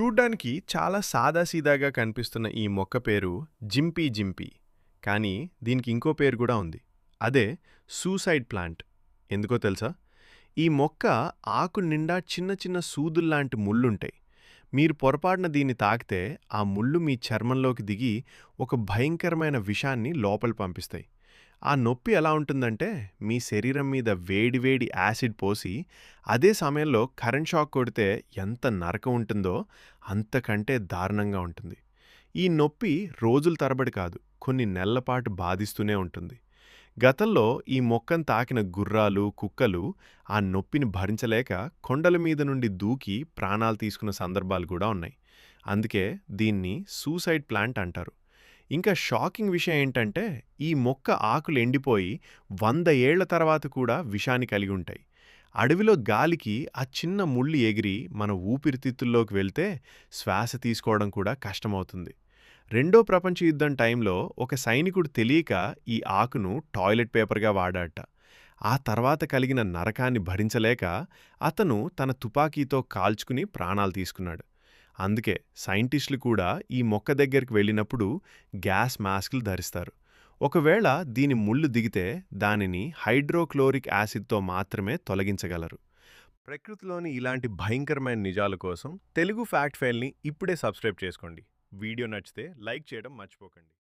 చూడ్డానికి చాలా సాదాసీదాగా కనిపిస్తున్న ఈ మొక్క పేరు జింపీ జింపీ. కానీ దీనికి ఇంకో పేరు కూడా ఉంది. అదే సూసైడ్ ప్లాంట్. ఎందుకో తెలుసా? ఈ మొక్క ఆకు నిండా చిన్న చిన్న సూదుల్లాంటి ముళ్ళుంటాయి. మీరు పొరపాటున దీన్ని తాకితే ఆ ముళ్ళు మీ చర్మంలోకి దిగి ఒక భయంకరమైన విషాన్ని లోపల పంపిస్తాయి. ఆ నొప్పి ఎలా ఉంటుందంటే మీ శరీరం మీద వేడివేడి యాసిడ్ పోసి అదే సమయంలో కరెంట్ షాక్ కొడితే ఎంత నరకం ఉంటుందో అంతకంటే దారుణంగా ఉంటుంది. ఈ నొప్పి రోజుల తరబడి కాదు కొన్ని నెలల పాటు బాధిస్తూనే ఉంటుంది. గతంలో ఈ మొక్కను తాకిన గుర్రాలు కుక్కలు ఆ నొప్పిని భరించలేక కొండల మీద నుండి దూకి ప్రాణాలు తీసుకున్న సందర్భాలు కూడా ఉన్నాయి. అందుకే దీన్ని సూసైడ్ ప్లాంట్ అంటారు. ఇంకా షాకింగ్ విషయం ఏంటంటే ఈ మొక్క ఆకులు ఎండిపోయి వంద ఏళ్ళ తర్వాత కూడా విషాన్ని కలిగి ఉంటాయి. అడవిలో గాలికి ఆ చిన్న ముళ్ళు ఎగిరి మన ఊపిరితిత్తుల్లోకి వెళ్తే శ్వాస తీసుకోవడం కూడా కష్టమవుతుంది. రెండో ప్రపంచ యుద్ధం టైంలో ఒక సైనికుడు తెలియక ఈ ఆకును టాయిలెట్ పేపర్గా వాడాట. ఆ తర్వాత కలిగిన నరకాన్ని భరించలేక అతను తన తుపాకీతో కాల్చుకుని ప్రాణాలు తీసుకున్నాడు. అందుకే సైంటిస్టులు కూడా ఈ మొక్క దగ్గరికి వెళ్ళినప్పుడు గ్యాస్ మాస్కులు ధరిస్తారు. ఒకవేళ దీని ముళ్ళు దిగితే దానిని హైడ్రోక్లోరిక్ యాసిడ్తో మాత్రమే తొలగించగలరు. ప్రకృతిలోని ఇలాంటి భయంకరమైన నిజాల కోసం తెలుగు ఫ్యాక్ట్ ఫైల్ని ఇప్పుడే సబ్స్క్రైబ్ చేసుకోండి. వీడియో నచ్చితే లైక్ చేయడం మర్చిపోకండి.